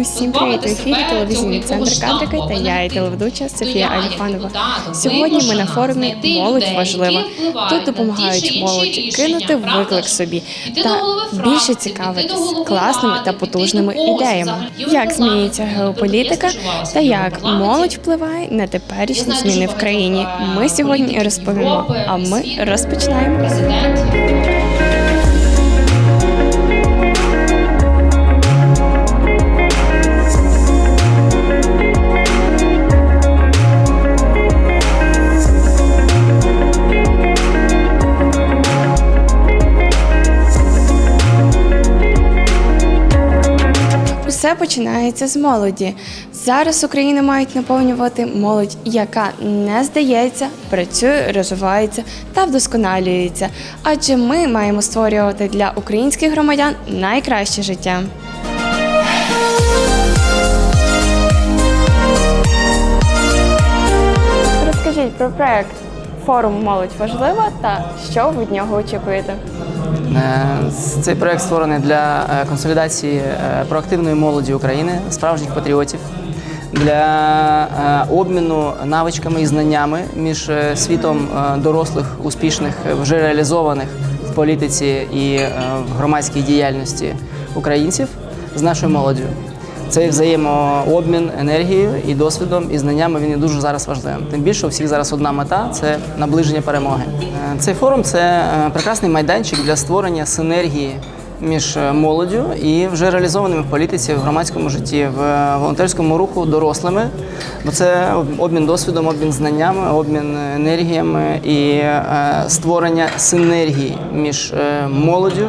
Усім привіт! В ефірі телевізійний центр кадрики та я і телеведуча Софія Аліфанова. Сьогодні ми на форумі Молодь важлива. Тут допомагають молоді кинути виклик собі та більше цікавитись класними та потужними ідеями. Як змінюється геополітика та як молодь впливає на теперішні зміни в країні. Ми сьогодні розповімо. А ми розпочинаємо. Усе починається з молоді. Зараз Україну мають наповнювати молодь, яка не здається, працює, розвивається та вдосконалюється. Адже ми маємо створювати для українських громадян найкраще життя. Розкажіть про проект Форум Молодь важлива та що ви від нього очікуєте? Е, Цей проект створений для е, консолідації е, проактивної молоді України, справжніх патріотів, для обміну навичками і знаннями між світом дорослих, успішних, вже реалізованих в політиці і в громадській діяльності українців з нашою молоддю. Цей взаємообмін енергією і досвідом і знаннями він є дуже зараз важливим. Тим більше у всіх зараз одна мета це наближення перемоги. Е, Цей форум це е, прекрасний майданчик для створення синергії між е, молоддю і вже реалізованими в політиці, в громадському житті, в волонтерському руху дорослими. Бо це обмін досвідом, обмін знаннями, обмін енергіями і створення синергії між молоддю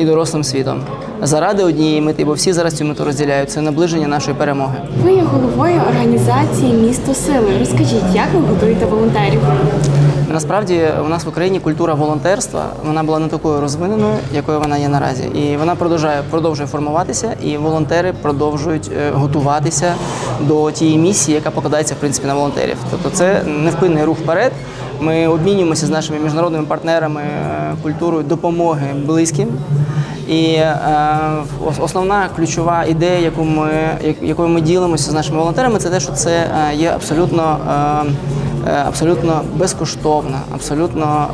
і дорослим світом. Заради однієї мети, бо всі зараз цю мету розділяють, це наближення нашої перемоги. Ви є головою організації Місто Сили. Розкажіть, як ви готуєте волонтерів? Насправді у нас в Україні культура волонтерства вона була не такою розвиненою, якою вона є наразі. І вона продовжує продовжує формуватися, і волонтери продовжують е, готуватися до тієї місії, яка покладається в принципі на волонтерів. Тобто це невпинний рух вперед. Ми обмінюємося з нашими міжнародними партнерами е, культурою допомоги близьким. І е, основна ключова ідея, яку ми, якою ми ділимося з нашими волонтерами, це те, що це е, є абсолютно, абсолютно безкоштовна, абсолютно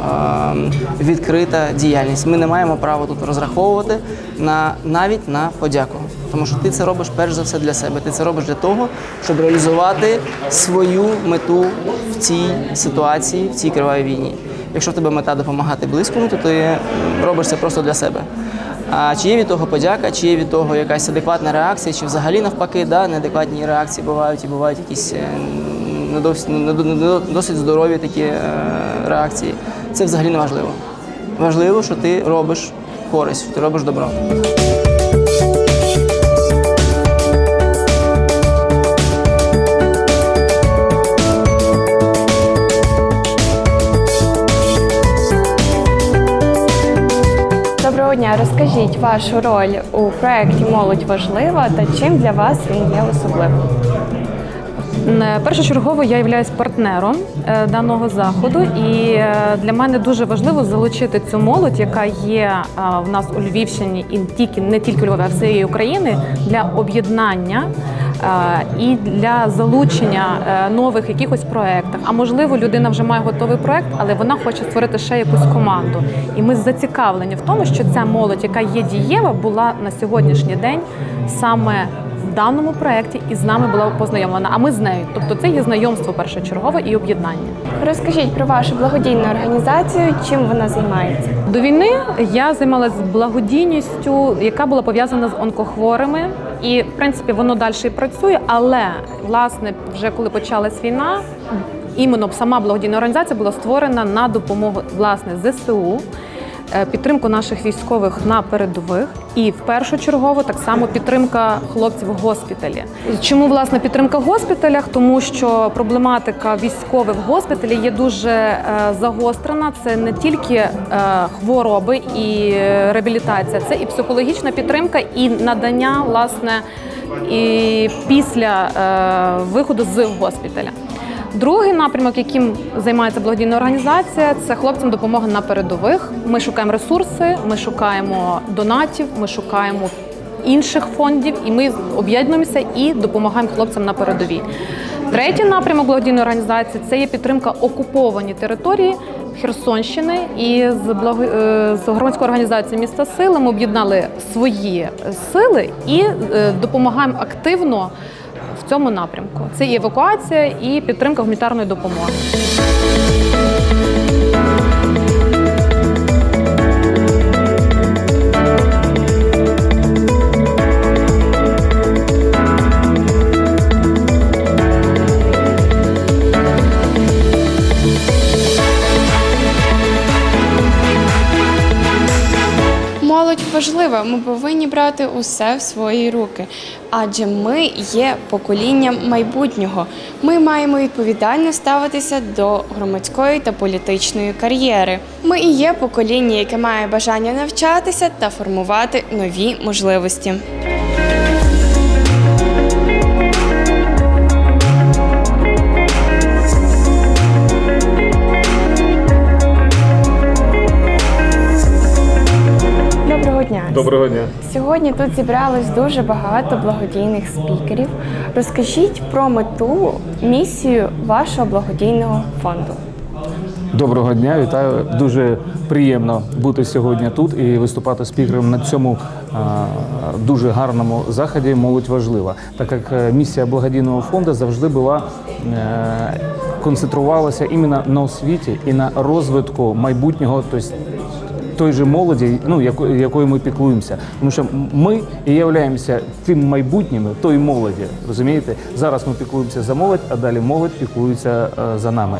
відкрита діяльність. Ми не маємо права тут розраховувати на навіть на подяку. Тому що ти це робиш перш за все для себе. Ти це робиш для того, щоб реалізувати свою мету в цій ситуації, в цій кривавій війні. Якщо в тебе мета допомагати близькому, то ти робиш це просто для себе. А чи є від того подяка, чи є від того якась адекватна реакція, чи взагалі навпаки, да, неадекватні реакції бувають і бувають якісь е, не досить, досить здорові такі е, реакції. Це взагалі не важливо. Важливо, що ти робиш користь, що ти робиш добро. Доброго дня, розкажіть вашу роль у проєкті Молодь важлива та чим для вас він є особливим. Е, Першочергово я являюсь партнером е, даного заходу, і е, для мене дуже важливо залучити цю молодь, яка є в нас у Львівщині і тільки не тільки Львові, а всієї України для об'єднання. Е, І для залучення е, нових якихось проєктів. А можливо, людина вже має готовий проєкт, але вона хоче створити ще якусь команду. І ми зацікавлені в тому, що ця молодь, яка є дієва, була на сьогоднішній день саме даному проєкті і з нами була познайомлена, а ми з нею. Тобто це є знайомство першочергове і об'єднання. Розкажіть про вашу благодійну організацію, чим вона займається. До війни я займалася благодійністю, яка була пов'язана з онкохворими. І в принципі воно далі працює. Але власне, вже коли почалась війна, іменно сама благодійна організація була створена на допомогу власне ЗСУ. Е, Підтримку наших військових на передових і в першу чергу так само підтримка хлопців в госпіталі. Чому власне підтримка в госпіталях? Тому що проблематика військових в госпіталі є дуже е, загострена. Це не тільки е, хвороби і реабілітація, це і психологічна підтримка, і надання власне і після виходу з госпіталя. Другий напрямок, яким займається благодійна організація, це хлопцям допомога на передових. Ми шукаємо ресурси, ми шукаємо донатів, ми шукаємо інших фондів, і ми об'єднуємося і допомагаємо хлопцям на передовій. Третій напрямок благодійної організації це є підтримка окуповані території Херсонщини. І з благо... е, з громадською організацією міста Сили ми об'єднали свої сили і е, допомагаємо активно цьому напрямку. Це і евакуація, і підтримка гуманітарної допомоги. Важлива. Ми повинні брати усе в свої руки, адже ми є поколінням майбутнього. Ми маємо відповідально ставитися до громадської та політичної кар'єри. Ми і є покоління, яке має бажання навчатися та формувати нові можливості. Доброго дня. Сьогодні тут зібралось дуже багато благодійних спікерів. Розкажіть про мету, місію вашого благодійного фонду. Доброго дня, вітаю. Дуже приємно бути сьогодні тут і виступати спікером на цьому а, дуже гарному заході. Молодь важлива, так як е, місія благодійного фонду завжди була е, концентрувалася іменно на освіті і на розвитку майбутнього, тобто той же молоді, ну яко- якою ми піклуємося. Тому що ми і являємося тим майбутнім той молоді. Розумієте? Зараз ми піклуємося за молодь, а далі молодь піклується е, за нами.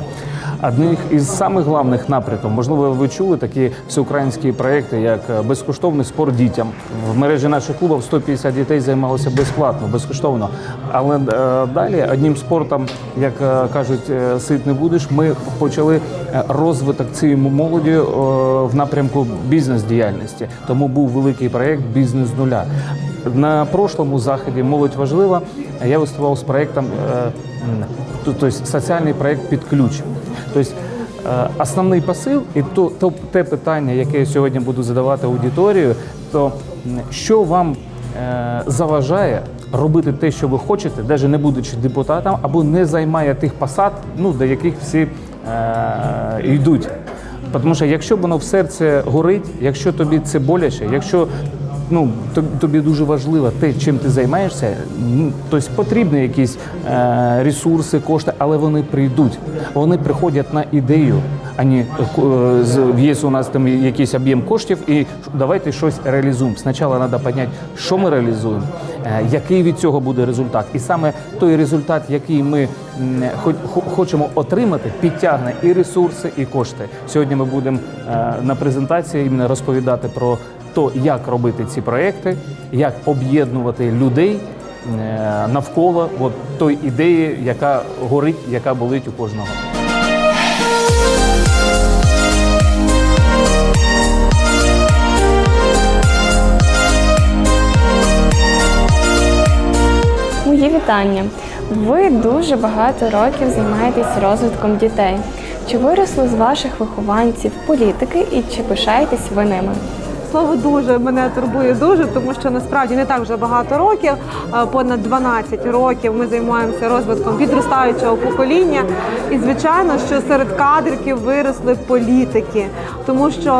Одних із самих головних напрямків, можливо, ви чули такі всеукраїнські проекти, як е, безкоштовний спорт дітям. В мережі наших клубів 150 дітей займалося безплатно, безкоштовно. Але е, далі одним спортом, як е, кажуть, сит не будеш. Ми почали розвиток цієї молоді в напрямку бізнес-діяльності. Тому був великий проект Бізнес нуля. На прошлому заході молодь важлива. Я виступав з проектом, тобто соціальний проект під ключ. Тобто е, основний посил і то, то те питання, яке я сьогодні буду задавати аудиторію, то що вам е, заважає робити те, що ви хочете, навіть не будучи депутатом, або не займає тих посад, ну до яких всі е, йдуть. Тому що якщо воно в серці горить, якщо тобі це боляче, якщо ну, тобі, дуже важливо те, чим ти займаєшся, тобто потрібні якісь е, ресурси, кошти, але вони прийдуть. Вони приходять на ідею, а не е, є у нас там якийсь об'єм коштів, і давайте щось реалізуємо. Спочатку треба зрозуміти, що ми реалізуємо, е, який від цього буде результат. І саме той результат, який ми хочемо отримати, підтягне і ресурси, і кошти. Сьогодні ми будемо е, на презентації розповідати про то, як робити ці проекти, як об'єднувати людей е, навколо от той ідеї, яка горить, яка болить у кожного. Мої вітання. Ви дуже багато років займаєтесь розвитком дітей. Чи виросли з ваших вихованців політики і чи пишаєтесь ви ними? Слово дуже мене турбує дуже, тому що насправді не так вже багато років, понад 12 років ми займаємося розвитком підростаючого покоління. І звичайно, що серед кадриків виросли політики, тому що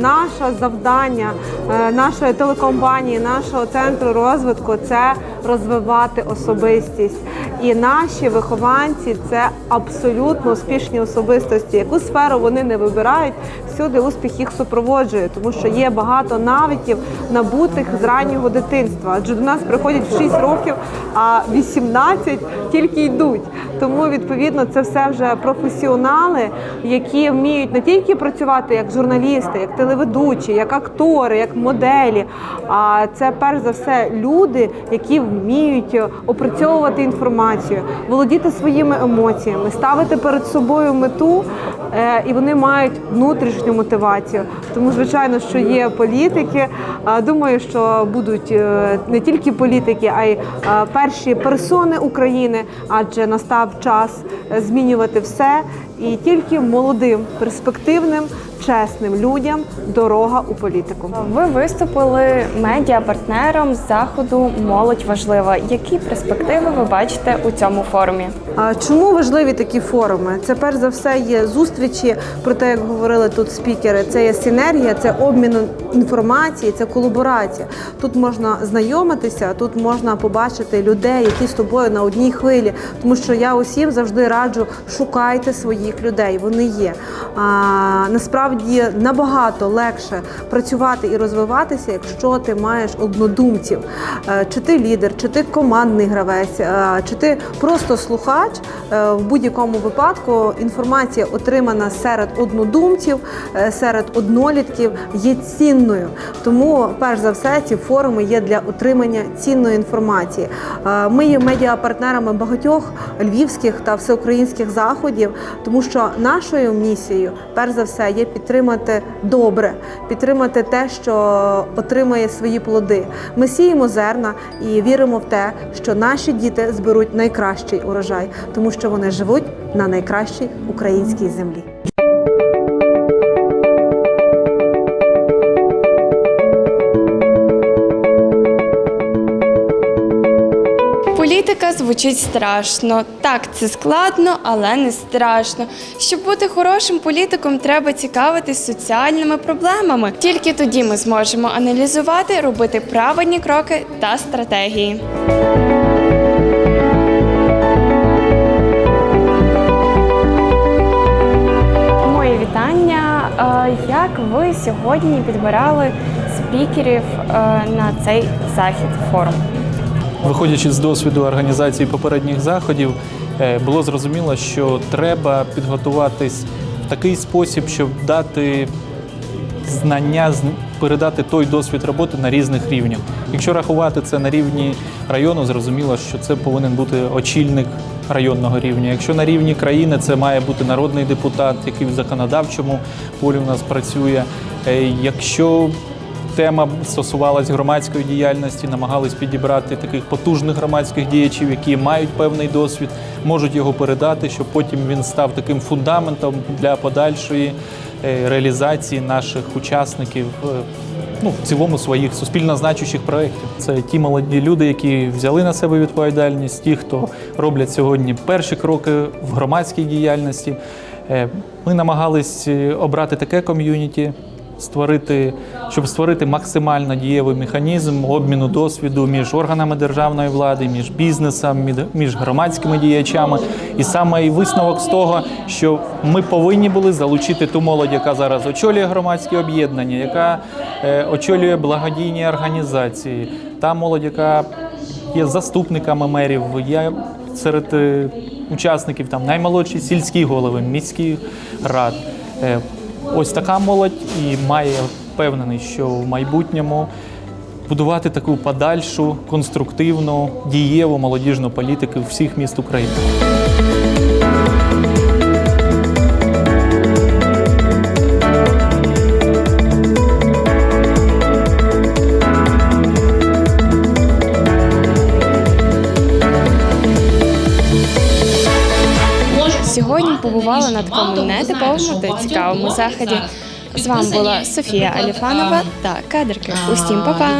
наше завдання е, нашої телекомпанії, нашого центру розвитку це розвивати особистість. І наші вихованці це абсолютно успішні особистості. Яку сферу вони не вибирають, всюди успіх їх супроводжує, тому що є багато навиків набутих з раннього дитинства. Адже до нас приходять в 6 років, а 18 тільки йдуть. Тому відповідно це все вже професіонали, які вміють не тільки працювати як журналісти, як телеведучі, як актори, як моделі. А це перш за все люди, які вміють опрацьовувати інформацію, володіти своїми емоціями, ставити перед собою мету, е, і вони мають внутрішню мотивацію. Тому, звичайно, що є політики. Думаю, що будуть е, не тільки політики, а й е, перші персони України, адже настав час е, змінювати все. І тільки молодим, перспективним, чесним людям дорога у політику. Ви виступили медіа-партнером заходу Молодь важлива. Які перспективи ви бачите у цьому форумі? А чому важливі такі форуми? Це перш за все є зустрічі про те, як говорили тут спікери. Це є синергія, це обмін інформації, це колаборація. Тут можна знайомитися, тут можна побачити людей, які з тобою на одній хвилі. Тому що я усім завжди раджу шукайте своїх людей. Вони є. А, насправді набагато легше працювати і розвиватися, якщо ти маєш однодумців. Е, Чи ти лідер, чи ти командний гравець, е, чи ти просто слухач. Е, В будь-якому випадку інформація, отримана серед однодумців, серед однолітків, є цінною. Тому, перш за все, ці форуми є для отримання цінної інформації. Ми є медіапартнерами багатьох львівських та всеукраїнських заходів, тому що нашою місією, перш за все, є підтримати добре, підтримати те, що отримає свої плоди. Ми сіємо зерна і віримо в те, що наші діти зберуть найкращий урожай, тому що вони живуть на найкращій українській землі. Звучить страшно. Так, це складно, але не страшно. Щоб бути хорошим політиком, треба цікавитись соціальними проблемами. Тільки тоді ми зможемо аналізувати, робити правильні кроки та стратегії. Моє вітання. Е, Як ви сьогодні підбирали спікерів е, на цей захід форум? Виходячи з досвіду організації попередніх заходів, е, було зрозуміло, що треба підготуватись в такий спосіб, щоб дати знання, передати той досвід роботи на різних рівнях. Якщо рахувати це на рівні району, зрозуміло, що це повинен бути очільник районного рівня. Якщо на рівні країни, це має бути народний депутат, який в законодавчому полі у нас працює. Е, Якщо Тема стосувалась громадської діяльності, намагались підібрати таких потужних громадських діячів, які мають певний досвід, можуть його передати, щоб потім він став таким фундаментом для подальшої е, реалізації наших учасників. е, Ну, в цілому своїх суспільно значущих проєктів. Це ті молоді люди, які взяли на себе відповідальність, ті, хто роблять сьогодні перші кроки в громадській діяльності. Е, Ми намагались обрати таке ком'юніті, створити, щоб створити максимально дієвий механізм обміну досвіду між органами державної влади, між бізнесом, між громадськими діячами. І саме і висновок з того, що ми повинні були залучити ту молодь, яка зараз очолює громадські об'єднання, яка е, очолює благодійні організації, та молодь, яка є заступниками мерів, є серед е, учасників там наймолодші сільські голови, міських рад. Ось така молодь і має впевнений, що в майбутньому будувати таку подальшу, конструктивну, дієву молодіжну політику всіх міст України. Побували на такому нетиповому та цікавому заході. З вами була Софія Аліфанова та кадрики. Усім па-па!